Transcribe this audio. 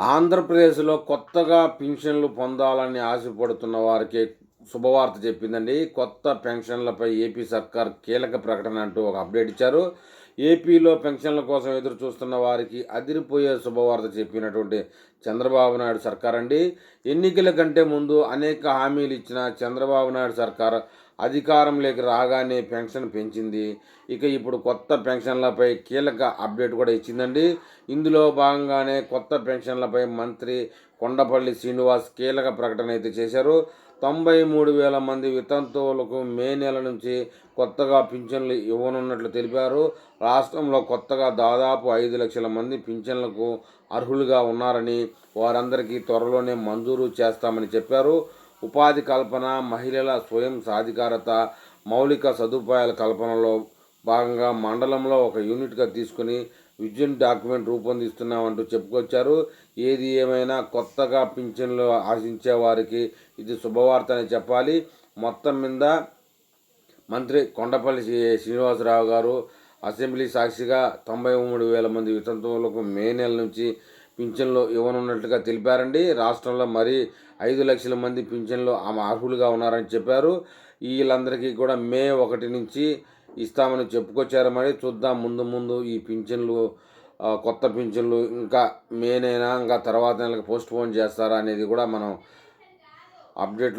ఆంధ్రప్రదేశ్లో కొత్తగా పెన్షన్లు పొందాలని ఆశపడుతున్న వారికి శుభవార్త చెప్పిందండి. కొత్త పెన్షన్లపై ఏపీ సర్కార్ కీలక ప్రకటన అంటూ ఒక అప్డేట్ ఇచ్చారు. ఏపీలో పెన్షన్ల కోసం ఎదురు చూస్తున్న వారికి అదిరిపోయే శుభవార్త చెప్పినటువంటి చంద్రబాబు నాయుడు సర్కార్ అండి ఎన్నికల కంటే ముందు అనేక హామీలు ఇచ్చిన చంద్రబాబు నాయుడు సర్కార్ అధికారంలోకి రాగానే పెన్షన్ పెంచింది. ఇక ఇప్పుడు కొత్త పెన్షన్లపై కీలక అప్డేట్ కూడా ఇచ్చిందండి. ఇందులో భాగంగానే కొత్త పెన్షన్లపై మంత్రి కొండపల్లి శ్రీనివాస్ కీలక ప్రకటన అయితే చేశారు. తొంభై మూడు వేల మంది వితంతువులకు మే నెల నుంచి కొత్తగా పింఛన్లు ఇవ్వనున్నట్లు తెలిపారు. రాష్ట్రంలో కొత్తగా దాదాపు ఐదు లక్షల మంది పింఛన్లకు అర్హులుగా ఉన్నారని వారందరికీ త్వరలోనే మంజూరు చేస్తామని చెప్పారు. ఉపాధి కల్పన మహిళల స్వయం సాధికారత మౌలిక సదుపాయాల కల్పనలో భాగంగా మండలంలో ఒక యూనిట్గా తీసుకుని విజన్ డాక్యుమెంట్ రూపొందిస్తున్నామంటూ చెప్పుకొచ్చారు. ఏది ఏమైనా కొత్తగా పింఛన్లు ఆశించే వారికి ఇది శుభవార్త అని చెప్పాలి. మొత్తం మీద మంత్రి కొండపల్లి శ్రీ- శ్రీనివాసరావు గారు అసెంబ్లీ సాక్షిగా తొంభై మూడు వేల మంది వితంతువులకు మే నెల నుంచి పింఛన్లు ఇవ్వనున్నట్లుగా తెలిపారండి. రాష్ట్రంలో మరి ఐదు లక్షల మంది పింఛన్లు ఆమె అర్హులుగా ఉన్నారని చెప్పారు. వీళ్ళందరికీ కూడా మే ఒకటి నుంచి ఇస్తామని చెప్పుకొచ్చారు మరి చూద్దాం. ముందు ముందు ఈ పింఛన్లు కొత్త పింఛన్లు ఇంకా మేనైనా ఇంకా తర్వాత నెలకు పోస్ట్ పోన్ చేస్తారా అనేది కూడా మనం అప్డేట్